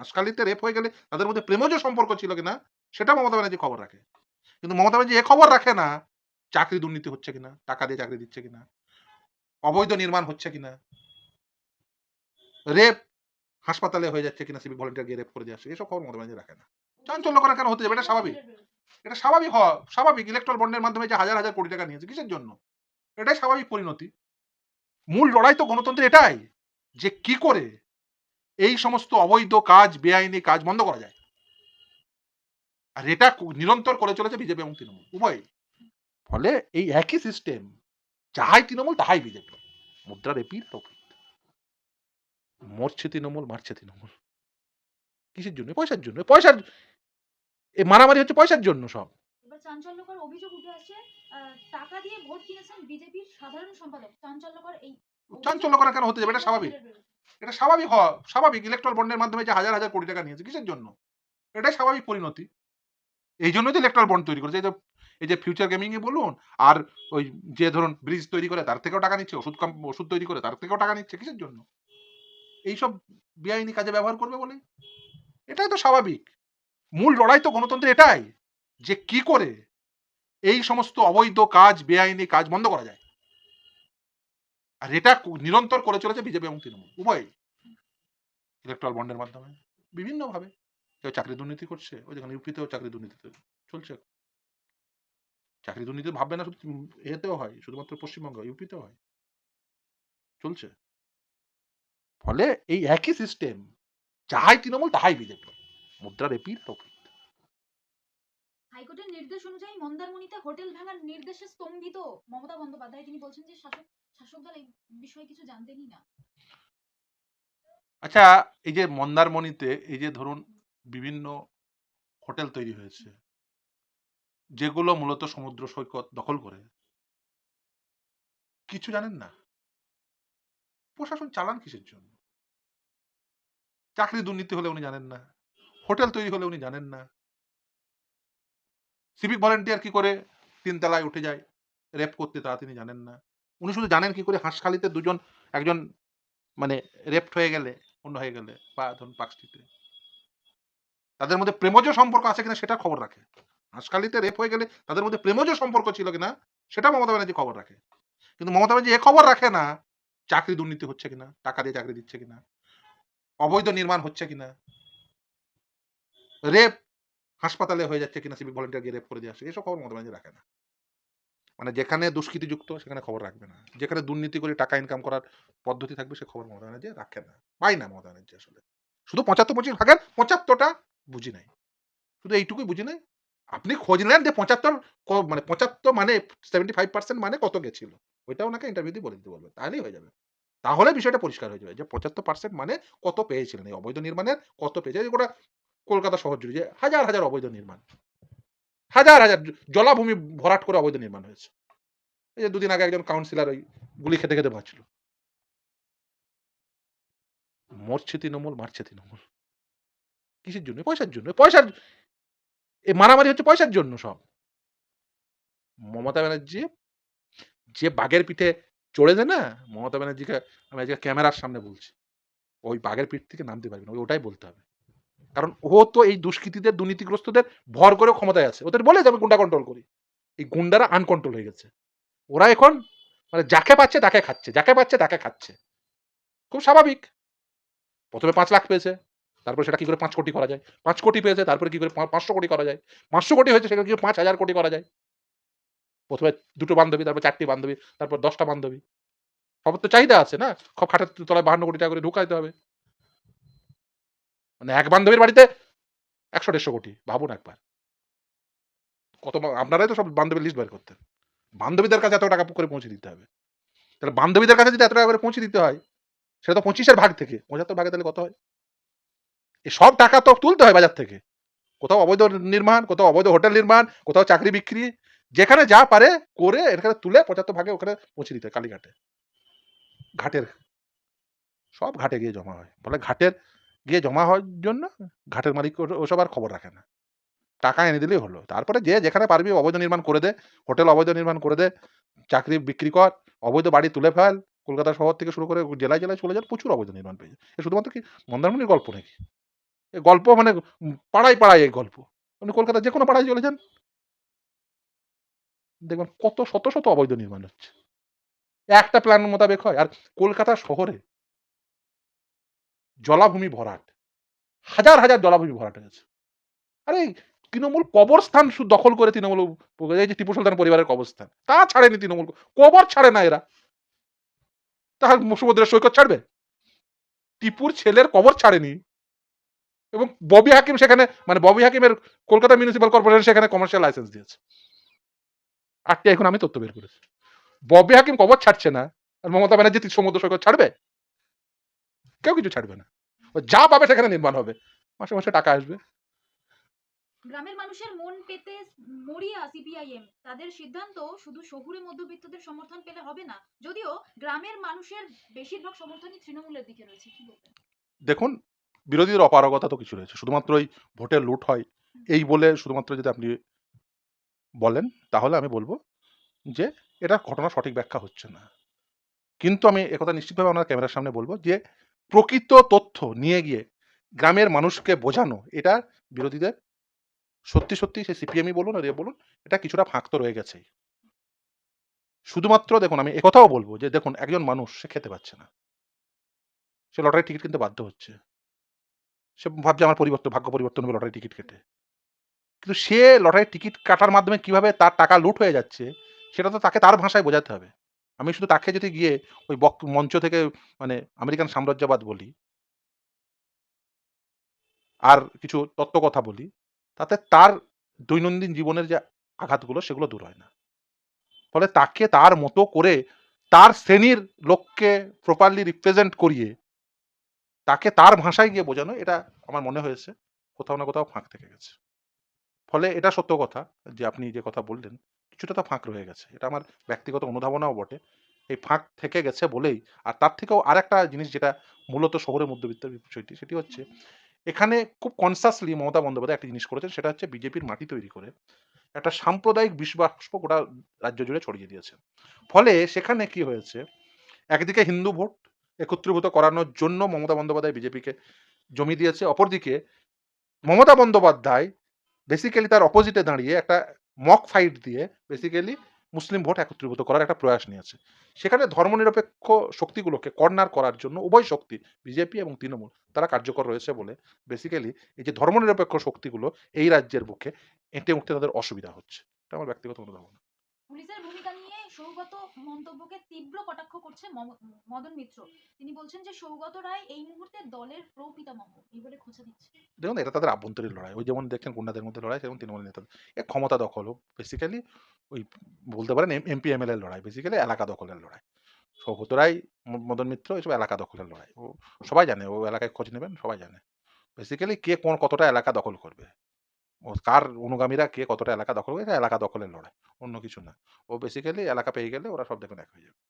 হাঁসখালিতে rape হয়ে গেলে তাদের মধ্যে প্রেমজ সম্পর্ক ছিল কিনা সেটা মমতা ব্যানার্জি খবর রাখে। কিন্তু মমতা ব্যানার্জি এ খবর রাখে না, চাকরি দুর্নীতি হচ্ছে কিনা, টাকা দিয়ে চাকরি দিচ্ছে কিনা, অবৈধ নির্মাণ হচ্ছে কিনা রেপ হাসপাতালে হয়ে যাচ্ছে কিনা সিভিক ভলেন্টিয়ার গিয়ে রেপ করে দিয়ে আসছে এসব খবর মমতা ব্যানার্জি রাখে না। চাঞ্চল্য করা কেন হতে যাবে? এটা স্বাভাবিক। এটা স্বাভাবিক হওয়া স্বাভাবিক। ইলেকট্রাল বন্ডের মাধ্যমে যে হাজার হাজার কোটি টাকা নিয়েছে, কিসের জন্য? এটাই স্বাভাবিক পরিণতি। মূল লড়াই তো গণতন্ত্রের এটাই, যে কি করে এই সমস্ত অবৈধ কাজ, বেআইনি কাজ বন্ধ করা যায়। আর এটা নিরন্তর করে চলেছে বিজেপি এবং তৃণমূল। উভয়। ফলে এই একই সিস্টেম যাহাই তৃণমূল, তাহাই বিজেপি। মুদ্রার এপির তপির মরছে তৃণমূল, মারছে তৃণমূল। কিসের জন্য? পয়সার জন্য। পয়সার এ মারামারি হচ্ছে পয়সার জন্য সব। চাঞ্চল্যকর অভিযোগ উঠে আসছে টাকা দিয়ে ভোট কিনেছেন বিজেপির সাধারণ সম্পাদক। চাঞ্চল্যকর এই অভিযোগ চাঞ্চল্য করা কেন হতে যাবে, এটা স্বাভাবিক। এটা স্বাভাবিক হওয়া, স্বাভাবিক ইলেকট্রাল বন্ডের মাধ্যমে যে হাজার হাজার কোটি টাকা নিয়েছে, কিসের জন্য? এটাই স্বাভাবিক পরিণতি। এই জন্যই তো ইলেকট্রাল বন্ড তৈরি করেছে। এই যে এই যে ফিউচার গেমিং এ বলুন, আর ওই যে ধরুন ব্রিজ তৈরি করে, তার থেকেও টাকা নিচ্ছে, ওষুধ ওষুধ তৈরি করে, তার থেকেও টাকা নিচ্ছে, কিসের জন্য? এইসব বেআইনি কাজে ব্যবহার করবে বলে? এটাই তো স্বাভাবিক। মূল লড়াই তো গণতন্ত্রের এটাই, যে কি করে এই সমস্ত অবৈধ কাজ, বেআইনি কাজ বন্ধ করা যায়। আর এটা নিরন্তর করে চলেছে বিজেপি এবং তৃণমূল। উভয় ইলেকট্রাল বন্ডের মাধ্যমে। বিভিন্নভাবে। কেউ চাকরি দুর্নীতি করছে ওই যেখানে ইউপিতেও চাকরি দুর্নীতি চলছে। চাকরি দুর্নীতি ভাববে না, শুধু এতেও হয়, শুধুমাত্র পশ্চিমবঙ্গ, ইউপিতেও হয়। চলছে। ফলে এই একই সিস্টেম যাহাই তৃণমূল, তাহাই বিজেপি। মুদ্রার এপির তপির হাইকোর্টের নির্দেশ অনুযায়ী মন্দারমণিতে হোটেল ভাঙার নির্দেশে স্তম্ভিত মমতা বন্দ্যোপাধ্যায়, তিনি বলছেন যে শাসক শাসক দল এই বিষয়ে কিছু জানতেনই না। আচ্ছা এই যে মন্দারমণিতে, এই যে ধরুন বিভিন্ন হোটেল তৈরি হয়েছে, যেগুলো মূলত সমুদ্র সৈকত দখল করে, কিছু জানেন না? প্রশাসন চালান কিসের জন্য? চাকরি দুর্নীতি হলে উনি জানেন না, হোটেল তৈরি হলে উনি জানেন না সিভিক ভলেন্টিয়ার কি করে? তিনতলায় উঠে যায় রেপ করতে তা তিনি জানেন না। উনি শুধু জানেন কি করে হাঁসখালিতে দুজন, একজন মানে রেপ্ট হয়ে গেলে, অন্য হয়ে গেলে, বা ধরুন পার্কস্ট্রিটে। তাদের মধ্যে প্রেমজ সম্পর্ক আছে কিনা সেটা খবর রাখে। হাঁসখালিতে রেপ হয়ে গেলে তাদের মধ্যে প্রেমজ সম্পর্ক ছিল কিনা, সেটা মমতা ব্যানার্জি খবর রাখে। কিন্তু মমতা ব্যানার্জি এ খবর রাখে না, চাকরি দুর্নীতি হচ্ছে কিনা, টাকা দিয়ে চাকরি দিচ্ছে কিনা, অবৈধ নির্মাণ হচ্ছে কিনা। রেপ হাসপাতালে হয়ে যাচ্ছে কিনা সিভিক ভলেন্টিয়ার গিয়ে রেপ করে দিয়ে আসছে এসব খবর মমতা ব্যানার্জি রাখে না। মানে যেখানে দুষ্কৃতিযুক্ত সেখানে খবর রাখবে না। যেখানে দুর্নীতি করে টাকা ইনকাম করার পদ্ধতি থাকবে, সে খবর মমতা ব্যানার্জি রাখে না। পাই না মমতা ব্যানার্জি আসলে। শুধু পঁচাত্তর পঁচিশ ভাগের পঁচাত্তরটা বুঝি নাই। শুধু এইটুকুই বুঝি নাই। আপনি খোঁজ নেন যে পঁচাত্তর মানে পঁচাত্তর মানে সেভেন্টি ফাইভ পার্সেন্ট মানে কত গেছিল। ওইটা ওনাকে ইন্টারভিউতে বলে দিতে বলবে। তাহলেই হয়ে যাবে। তাহলে বিষয়টা পরিষ্কার হয়ে যাবে যে পঁচাত্তর পার্সেন্ট মানে কত পেয়েছিলেন? এই অবৈধ নির্মাণের কত পেয়েছে? গোটা কলকাতা শহর জুড়ে যে হাজার হাজার অবৈধ নির্মাণ। হাজার হাজার জলাভূমি ভরাট করে অবৈধ নির্মাণ হয়েছে। এই যে দুদিন আগে একজন কাউন্সিলর ওই গুলি খেতে খেতে বাঁচল। মরছে তৃণমূল, মারছে তৃণমূল। কিসের জন্য? পয়সার জন্য। পয়সার এই মারামারি হচ্ছে পয়সার জন্য সব। মমতা ব্যানার্জি যে বাঘের পিঠে চড়েছে না, মমতা ব্যানার্জিকে আমি আজকে ক্যামেরার সামনে বলছি। ওই বাঘের পিঠ থেকে নামতে পারবে না ওটাই বলতে হবে। কারণ ও তো এই দুষ্কৃতীদের, দুর্নীতিগ্রস্তদের ভর করে ক্ষমতায় আছে। ওদের বলে যে, আমি গুন্ডা কন্ট্রোল করি। এই গুন্ডারা আনকন্ট্রোল হয়ে গেছে। ওরা এখন মানে যাকে পাচ্ছে তাকে খাচ্ছে, যাকে পাচ্ছে তাকে খাচ্ছে। খুব স্বাভাবিক। প্রথমে পাঁচ লাখ পেয়েছে, তারপরে সেটা কি করে পাঁচ কোটি করা যায়? পাঁচ কোটি পেয়েছে, তারপরে কি করে পাঁচশো কোটি করা যায়? পাঁচশো কোটি হয়েছে, সেখানে কি পাঁচ হাজার কোটি করা যায়? প্রথমে দুটো বান্ধবী, তারপর চারটি বান্ধবী, তারপর দশটা বান্ধবী। সবার তো চাহিদা আছে না? সব খাটের তলায় বাহান্ন কোটি টাকা করে ঢুকাইতে হবে। মানে এক বান্ধবীর বাড়িতে একশো দেড়শো কোটি, ভাবুন একবার। কত আপনারাই তো সব বান্ধবীর লিস্ট বের করতেন। বান্ধবীদের কাছে এত টাকা করে পৌঁছে দিতে হবে। তাহলে বান্ধবীদের কাছে যদি এত টাকা করে পৌঁছে দিতে হয়, সেটা তো পঁচিশের ভাগ থেকে, পঁচাত্তর ভাগে তাহলে কত হয়? এই সব টাকা তো তুলতে হয় বাজার থেকে। কোথাও অবৈধ নির্মাণ, কোথাও অবৈধ হোটেল নির্মাণ, কোথাও চাকরি বিক্রি, যেখানে যা পারে করে এখানে তুলে পঁচাত্তর ভাগে ওখানে পৌঁছে দিতে হয়, কালীঘাটে। ঘাটের, সব ঘাটে গিয়ে জমা হয়। ফলে ঘাটের গিয়ে জমা হওয়ার জন্য ঘাটের মালিক ওসব আর খবর রাখে না টাকা এনে দিলেই হলো তারপরে যে যেখানে পারবি অবৈধ নির্মাণ করে দে হোটেল অবৈধ নির্মাণ করে দে চাকরি বিক্রি কর অবৈধ বাড়ি তুলে ফেল কলকাতা শহর থেকে শুরু করে জেলায় জেলায় চলে যান প্রচুর অবৈধ নির্মাণ পেয়েছে এ শুধুমাত্র কি মন্দারমণির গল্প নাকি এ গল্প মানে পাড়ায়, পাড়ায় এই গল্প। আপনি কলকাতার যেকোনো পাড়ায় চলে যান। দেখবেন কত শত, শত অবৈধ নির্মাণ হচ্ছে। একটা প্ল্যান মোতাবেক হয়। আর কলকাতা শহরে জলাভূমি ভরাট। হাজার, হাজার জলাভূমি ভরাট হয়েছে। আরে তৃণমূল কবরস্থান দখল করে তৃণমূল এই যে টিপু সুলতান পরিবারের কবরস্থান। তা ছাড়েনি তৃণমূল। কবর ছাড়ে না এরা। তাহলে সমুদ্রের সৈকত ছাড়বে? টিপুর ছেলের কবর ছাড়েনি। এবং ববি হাকিম সেখানে মানে ববি হাকিমের কলকাতা মিউনিসিপাল কর্পোরেশন সেখানে কমার্শিয়াল লাইসেন্স দিয়েছে। আজকে এখন আমি তথ্য বের করেছি। ববি হাকিম কবর ছাড়ছে না। আর মমতা ব্যানার্জি সমুদ্র সৈকত ছাড়বে? কেউ কিছু ছাড়বে না। ও যা পাবে সেখানে নির্মাণ হবে। মাসে, মাসে টাকা আসবে। গ্রামের মানুষের মন পেতে মরিয়া সিপিআইএম তাদের সিদ্ধান্ত শুধু শহুরে মধ্যবিত্তদের সমর্থন পেলে হবে না যদিও গ্রামের মানুষের বেশিরভাগ সমর্থনই তৃণমূলের দিকে রয়েছে কি বলবেন দেখুন বিরোধীদের অপারগতা তো কিছু রয়েছে। শুধুমাত্র ওই ভোটে লুট হয় এই বলে শুধুমাত্র যদি আপনি বলেন তাহলে আমি বলব যে এটা ঘটনার সঠিক ব্যাখ্যা হচ্ছে না। কিন্তু আমি একথা নিশ্চিতভাবে আপনার ক্যামেরার সামনে বলব যে প্রকৃত তথ্য নিয়ে গিয়ে গ্রামের মানুষকে বোঝানো এটা বিরোধীদের সত্যি, সত্যি সে সিপিএমই বলুন আর বলুন এটা কিছুটা ফাঁক তো রয়ে গেছেই। শুধুমাত্র দেখুন আমি একথাও বলব যে দেখুন একজন মানুষ সে খেতে পাচ্ছে না। সে লটারির টিকিট কিনতে বাধ্য হচ্ছে। সে ভাবছে আমার পরিবর্তন ভাগ্য পরিবর্তন হবে লটারির টিকিট কেটে। কিন্তু সে লটারির টিকিট কাটার মাধ্যমে কীভাবে তার টাকা লুট হয়ে যাচ্ছে সেটা তো তাকে তার ভাষায় বোঝাতে হবে। আমি শুধু তাকে যদি গিয়ে ওই মঞ্চ থেকে মানে আমেরিকান সাম্রাজ্যবাদ বলি, আর কিছু তত্ত্ব কথা বলি, তাতে তার দৈনন্দিন জীবনের যে আঘাতগুলো সেগুলো দূর হয় না। ফলে তাকে তার মতো করে তার শ্রেণির লোককে প্রপারলি রিপ্রেজেন্ট করিয়ে তাকে তার ভাষায় গিয়ে বোঝানো, এটা আমার মনে হয়েছে, কোথাও না কোথাও ফাঁক থেকে গেছে। ফলে এটা সত্য কথা যে আপনি যে কথা বললেন কিছুটা ফাঁক রয়ে গেছে। এটা আমার ব্যক্তিগত অনুধাবনাও বটে। এই ফাঁক থেকে গেছে বলেই, আর তার থেকেও আরেকটা জিনিস যেটা মূলত শহুরে মধ্যবিত্তের বিষয়টি, সেটি হচ্ছে এখানে খুব কনসাসলি মমতা বন্দ্যোপাধ্যায় একটা জিনিস করেছেন, সেটা হচ্ছে বিজেপির মাটি তৈরি করে একটা সাম্প্রদায়িক বিষবাষ্প গোটা রাজ্য জুড়ে ছড়িয়ে দিয়েছে। ফলে সেখানে কি হয়েছে একদিকে হিন্দু ভোট একত্রীভূত করানোর জন্য মমতা বন্দ্যোপাধ্যায় বিজেপিকে জমি দিয়েছে। অপরদিকে মমতা বন্দ্যোপাধ্যায় বেসিক্যালি তার অপোজিটে দাঁড়িয়ে একটা মক ফাইট দিয়ে বেসিক্যালি মুসলিম ভোট একত্রীভূত করার একটা প্রয়াস নিয়েছে। সেখানে ধর্মনিরপেক্ষ শক্তিগুলোকে কর্নার করার জন্য উভয় শক্তি বিজেপি এবং তৃণমূল, তারা কার্যকর রয়েছে বলে বেসিক্যালি এই যে ধর্মনিরপেক্ষ শক্তিগুলো এই রাজ্যের বুকে এঁটে উঠতে তাদের অসুবিধা হচ্ছে। এটা আমার ব্যক্তিগত অনুধাবন। সৌগত মন্তব্যকে তীব্র কটাক্ষ করছে মদন মিত্র তিনি বলছেন যে সৌগত রায় এই মুহূর্তে দলের প্রপিতামহ এই বলে খোঁচা দিচ্ছে দেখুন এটা তাদের আভ্যন্তরীণ লড়াই। ওই যেমন দেখছেন গুন্ডাদের মধ্যে লড়াই সেরকম তৃণমূল নেতাদের। এ ক্ষমতা দখল বেসিক্যালি ওই বলতে পারেন এম এমপি এমএলএ লড়াই। বেসিক্যালি এলাকা দখলের লড়াই। সৌগত রায়, মদন মিত্র এসব এলাকা দখলের লড়াই। ও সবাই জানে ও এলাকায় খোঁজ নেবেন সবাই জানে। বেসিক্যালি কে কোন কতটা এলাকা দখল করবে। কার অনুগামীরা কে কতটা এলাকা দখল করেছে, এলাকা দখলের লড়াই। অন্য কিছু না। ও বেসিক্যালি এলাকা পেয়ে গেলে ওরা সব দেখুন এক হয়ে যাবে।